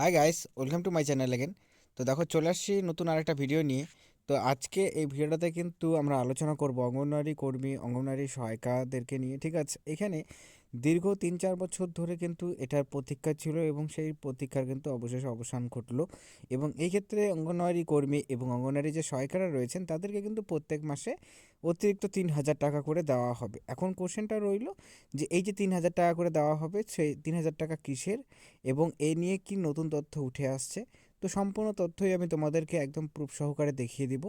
Hi guys welcome to my channel again তো দেখো, চলে আসছি নতুন আরেকটা ভিডিও নিয়ে। তো আজকে এই ভিডিওটাতে কিন্তু আমরা আলোচনা করব অঙ্গনওয়াড়ি কর্মী, অঙ্গনওয়াড়ি সহায়িকাদেরকে নিয়ে, ঠিক আছে? এখানে দীর্ঘ তিন চার বছর ধরে কিন্তু এটার প্রতীক্ষা ছিল এবং সেই প্রতীক্ষার কিন্তু অবশেষে অবসান ঘটলো এবং এই ক্ষেত্রে অঙ্গনওয়াড়ি কর্মী এবং অঙ্গনওয়াড়ি যে সহায়িকারা রয়েছেন, তাদেরকে কিন্তু প্রত্যেক মাসে অতিরিক্ত তিন হাজার টাকা করে দেওয়া হবে। এখন কোশ্চেনটা রইল যে এই যে তিন হাজার টাকা করে দেওয়া হবে, সেই তিন হাজার টাকা কিসের এবং এ নিয়ে কি নতুন তথ্য উঠে আসছে? তো সম্পূর্ণ তথ্যই আমি তোমাদেরকে একদম প্রুফ সহকারে দেখিয়ে দিব।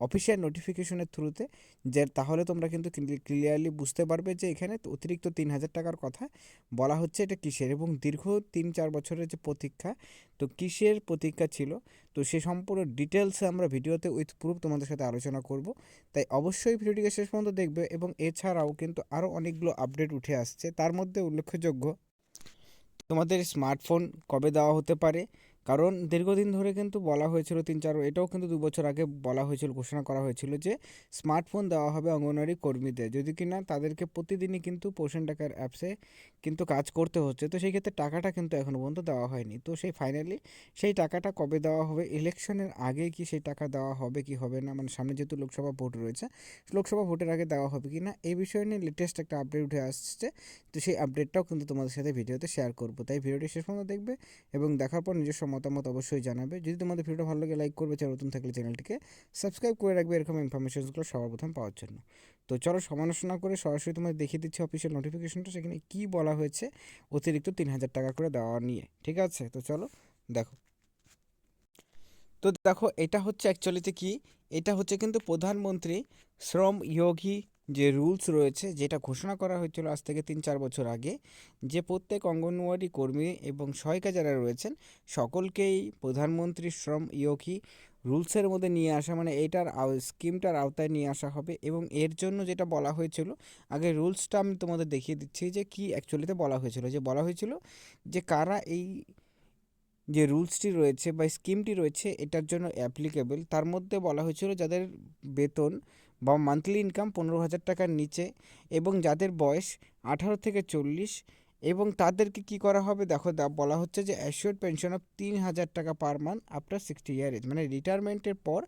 অফিসিয়াল নোটিফিকেশনের থ্রুতে যে তাহলে তোমরা কিন্তু ক্লিয়ারলি বুঝতে পারবে যে এখানে অতিরিক্ত তিন হাজার টাকার কথা। বলা হচ্ছে এটা কিসের এবং দীর্ঘ তিন চার বছরের যে প্রতীক্ষা, তো কিসের প্রতীক্ষা ছিল? তো সে সম্পূর্ণ ডিটেলসে আমরা ভিডিওতে উইথ প্রুফ তোমাদের সাথে আলোচনা করব। তাই অবশ্যই ভিডিওটিকে শেষ পর্যন্ত দেখবে এবং এছাড়াও কিন্তু আরও অনেকগুলো আপডেট উঠে আসছে। তার মধ্যে উল্লেখযোগ্য, তোমাদের স্মার্টফোন কবে দেওয়া হতে পারে? কারণ দীর্ঘদিন ধরে কিন্তু বলা হয়েছিল, তিন চার, এটাও কিন্তু দু বছর আগে বলা হয়েছিল, ঘোষণা করা হয়েছিল যে স্মার্টফোন দেওয়া হবে অঙ্গনওয়াড়ি কর্মীদের। যদি কিনা তাদেরকে প্রতিদিনই কিন্তু পোষণ টাকার অ্যাপসে কিন্তু কাজ করতে হচ্ছে। তো সেই ক্ষেত্রে টাকাটা কিন্তু এখনও পর্যন্ত দেওয়া হয়নি। তো সেই ফাইনালি সেই টাকাটা কবে দেওয়া হবে ইলেকশনের আগে কি সেই টাকা দেওয়া হবে, কি হবে না? মানে সামনে যেহেতু লোকসভা ভোট রয়েছে, লোকসভা ভোটের আগে দেওয়া হবে কি না? এই বিষয় নিয়ে লেটেস্ট একটা আপডেট উঠে আসছে। তো সেই আপডেটটাও কিন্তু তোমাদের সাথে ভিডিওতে শেয়ার করব। তাই ভিডিওটি শেষ পর্যন্ত দেখবে এবং দেখার পর নিজস্ব মতামত অবশ্যই জানাবে। যদি তোমাদের ভিডিওটা ভালো লাগে লাইক করবে, চ্যানেল নতুন থাকলে চ্যানেলটিকে সাবস্ক্রাইব করে রাখবে এরকম ইনফরমেশনসগুলো সবার প্রথম পাওয়ার জন্য। তো চলো সমালোচনা করে সরাসরি তোমাদের দেখিয়ে দিচ্ছি অফিসিয়াল নোটিফিকেশনটা সেখানে কী বলা হয়েছে? অতিরিক্ত তিন হাজার টাকা করে দেওয়া নিয়ে। ঠিক আছে? তো চলো দেখো। তো দেখো, এটা হচ্ছে অ্যাকচুয়ালিতে কি? এটা হচ্ছে কিন্তু প্রধানমন্ত্রী শ্রম ইয়োগী যে রুলস রয়েছে, যেটা ঘোষণা করা হয়েছিল আজ থেকে তিন চার বছর আগে, যে প্রত্যেক অঙ্গনওয়াড়ি কর্মী এবং সহায়িকা যারা রয়েছেন, সকলকেই প্রধানমন্ত্রী শ্রম ইয়োগী রুলসের মধ্যে নিয়ে আসা মানে এটার স্কিমটার আওতায় নিয়ে আসা হবে এবং এর জন্য যেটা বলা হয়েছিল, আগে রুলসটা আমি তোমাদের দেখিয়ে দিচ্ছি যে কি অ্যাকচুয়ালিতে বলা হয়েছিল। যে বলা হয়েছিল যে কারা এই যে রুলসটি রয়েছে বা স্কিমটি রয়েছে, এটার জন্য অ্যাপ্লিকেবল তার মধ্যে বলা হয়েছিল যাদের বেতন বা মান্থলি ইনকাম পনেরো হাজার টাকার নিচে এবং যাদের বয়স আঠারো থেকে চল্লিশ এবং তাদেরকে কি করা হবে? দেখো বলা হচ্ছে যে অ্যাসিওর পেনশন অফ তিন হাজার টাকা per month after sixty year age মানে রিটায়ারমেন্টের পর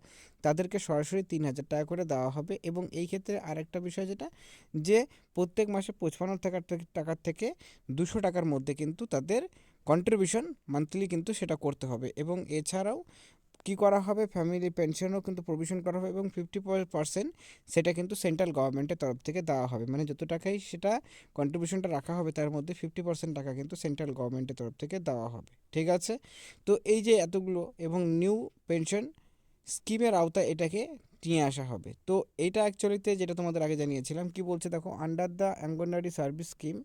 তাদেরকে সরাসরি তিন হাজার টাকা করে দেওয়া হবে। এবং এই ক্ষেত্রে আরেকটা বিষয় যেটা, যে প্রত্যেক মাসে পঁচপান্ন টাকার টাকার থেকে দুশো টাকার মধ্যে কিন্তু তাদের কন্ট্রিবিউশন মান্থলি কিন্তু সেটা করতে হবে। এবং এছাড়াও কি করা হবে? ফ্যামিলি পেনশনও কিন্তু প্রভিশন করা হবে এবং ফিফটি পার্সেন্ট সেটা কিন্তু সেন্ট্রাল গভর্নমেন্টের তরফ থেকে দেওয়া হবে। মানে যত টাকাই সেটা কন্ট্রিবিউশনটা রাখা হবে তার মধ্যে ফিফটি পার্সেন্ট টাকা কিন্তু সেন্ট্রাল গভর্নমেন্টের তরফ থেকে দেওয়া হবে। ঠিক আছে? তো এই যে এতগুলো এবং নিউ পেনশন স্কিমের আওতায় এটাকে নিয়ে আসা হবে। তো এইটা অ্যাকচুয়ালিতে যেটা তোমাদের আগে জানিয়েছিলাম, কি বলছে দেখো under the anganwadi service scheme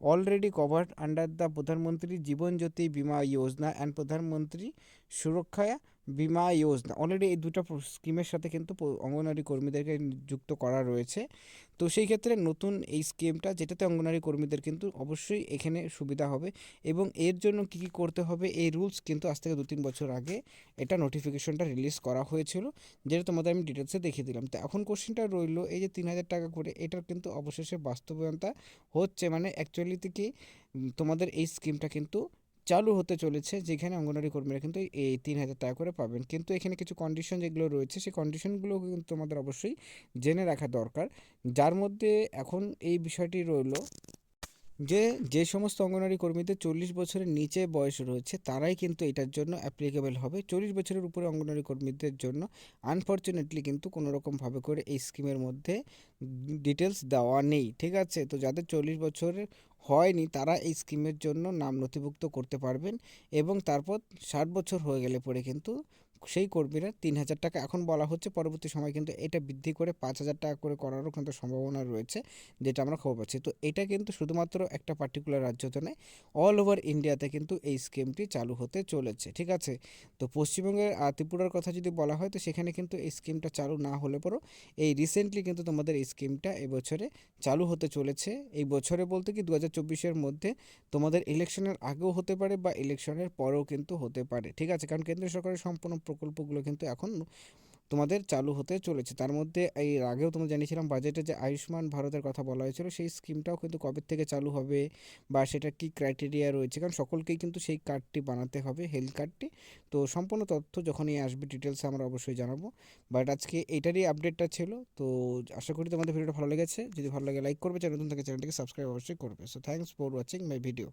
already covered under the Pradhan Mantri Jeevan Jyoti বিমা যোজনা অ্যান্ড প্রধানমন্ত্রী সুরক্ষা বিমা যোজনা। অলরেডি এই দুটো স্কিমের সাথে কিন্তু অঙ্গনওয়াড়ি কর্মীদেরকে যুক্ত করা রয়েছে। তো সেই ক্ষেত্রে নতুন এই স্কিমটা যেটাতে অঙ্গনওয়াড়ি কর্মীদের কিন্তু অবশ্যই এখানে সুবিধা হবে এবং এর জন্য কী কী করতে হবে, এই রুলস কিন্তু আজ থেকে দু তিন বছর আগে এটা নোটিফিকেশনটা রিলিজ করা হয়েছিল, যেটা তোমাদের আমি ডিটেলসে দেখিয়ে দিলাম। তো এখন কোশ্চেনটা রইল, এই যে তিন হাজার টাকা করে, এটার কিন্তু অবশেষে বাস্তবায়নতা হচ্ছে। মানে অ্যাকচুয়ালিতে কি তোমাদের এই স্কিমটা কিন্তু চালু হতে চলেছে, যেখানে অঙ্গনওয়াড়ি কর্মীরা কিন্তু এই তিন হাজার টাকা করে পাবেন। কিন্তু এখানে কিছু কন্ডিশন যেগুলো রয়েছে, সেই কন্ডিশনগুলো কিন্তু তোমাদের অবশ্যই জেনে রাখা দরকার। যার মধ্যে এখন এই বিষয়টি রইল যে যে সমস্ত অঙ্গনওয়াড়ি কর্মীদের চল্লিশ বছরের নিচে বয়স রয়েছে, তারাই কিন্তু এটার জন্য অ্যাপ্লিকেবল হবে। চল্লিশ বছরের উপরে অঙ্গনওয়াড়ি কর্মীদের জন্য আনফর্চুনেটলি কিন্তু কোনো রকমভাবে করে এই স্কিমের মধ্যে ডিটেলস দেওয়া নেই, ঠিক আছে? তো যাদের চল্লিশ বছরের হয়নি, তারা এই স্কিমের জন্য নাম নথিভুক্ত করতে পারবেন এবং তারপর ষাট বছর হয়ে গেলে পরে কিন্তু সেই কর্মীরা তিন হাজার টাকা এখন বলা হচ্ছে, পরবর্তী সময় কিন্তু এটা বৃদ্ধি করে পাঁচ হাজার টাকা করে করারও কিন্তু সম্ভাবনা রয়েছে, যেটা আমরা খবর পাচ্ছি। তো এটা কিন্তু শুধুমাত্র একটা পার্টিকুলার রাজ্যতে নয় অল ওভার ইন্ডিয়াতে কিন্তু এই স্কিমটি চালু হতে চলেছে, ঠিক আছে? তো পশ্চিমবঙ্গের ত্রিপুরার কথা যদি বলা হয়, তো সেখানে কিন্তু এই স্কিমটা চালু না হলে পরও এই রিসেন্টলি কিন্তু তোমাদের এই স্কিমটা এবছরে চালু হতে চলেছে। এই বছরে বলতে কি দু হাজার চব্বিশের মধ্যে তোমাদের ইলেকশনের আগেও হতে পারে বা ইলেকশনের পরেও কিন্তু হতে পারে, ঠিক আছে? কারণ কেন্দ্রীয় সরকারের সম্পূর্ণ প্রকল্পগুলো কিন্তু এখন তোমাদের চালু হতে চলেছে। তার মধ্যে এই আগেও তোমরা জানিয়েছিলাম বাজেটে যে আয়ুষ্মান ভারতের কথা বলা হয়েছিল, সেই স্কিমটাও কিন্তু কবে থেকে চালু হবে বা সেটা কি ক্রাইটেরিয়া রয়েছে? কারণ সকলকেই কিন্তু সেই কার্ডটি বানাতে হবে হেলথ কার্ডটি তো সম্পূর্ণ তথ্য যখনই আসবে ডিটেলসে আমরা অবশ্যই জানাব। বাট আজকে এটারই আপডেটটা ছিল। তো আশা করি তোমাদের ভিডিওটা ভালো লেগেছে। যদি ভালো লাগে লাইক করবে। চ্যানেল নতুন থেকে চ্যানেলটিকে সাবস্ক্রাইব অবশ্যই করবে। So thanks for watching my video